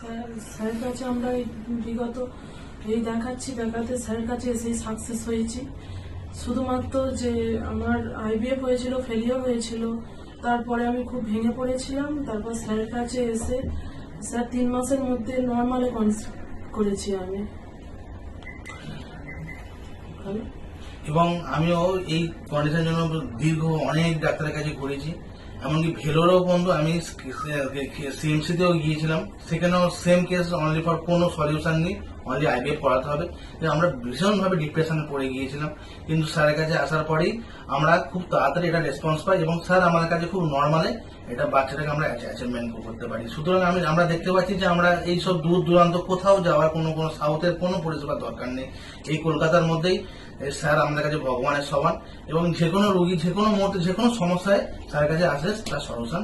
স্যারের কাছে আমরা এই বিগত এই দেখাচ্ছি দেখাতে স্যারের কাছে এসেই সাকসেস হয়েছি। শুধুমাত্র যে আমার আইবিএফ হয়েছিল ফেলিও হয়েছিল, তারপরে আমি খুব ভেঙে পড়েছিলাম, তারপর স্যারের কাছে এসে, স্যার, তিন মাসের মধ্যে নর্মালে করেছি আমি। এবং আমিও এই কন্ডিশনের জন্য দীর্ঘ অনেক ডাক্তারের কাছে ঘুরেছি এমনকি ভেলোরও বন্ধু, আমি সিএমসিতেও গিয়েছিলাম। সেখানেও সেম কেস অনলি ফর কোনো সলিউশন নেই অনলি আইবিএফ করাতে হবে। আমরা ভীষণভাবে ডিপ্রেশনে পড়ে গিয়েছিলাম। কিন্তু স্যারের কাছে আসার পরেই আমরা খুব তাড়াতাড়ি এটা রেসপন্স পাই এবং স্যার আমাদের কাছে খুব নর্মালে এটা বাচ্চাটাকে আমরা অ্যাচিভমেন্ট করতে পারি। সুতরাং আমি, আমরা দেখতে পাচ্ছি যে আমরা এই সব দূর দূরান্ত কোথাও যাওয়ার কোনো কোনো সাউথের কোনো পরিষেবার দরকার নেই। এই কলকাতার মধ্যেই স্যার আমাদের কাছে ভগবানের সমান এবং যে কোনো রোগী, যে কোনো মুহূর্তে, যে কোনো সমস্যায় স্যারের কাছে আসে, তার সলিউশন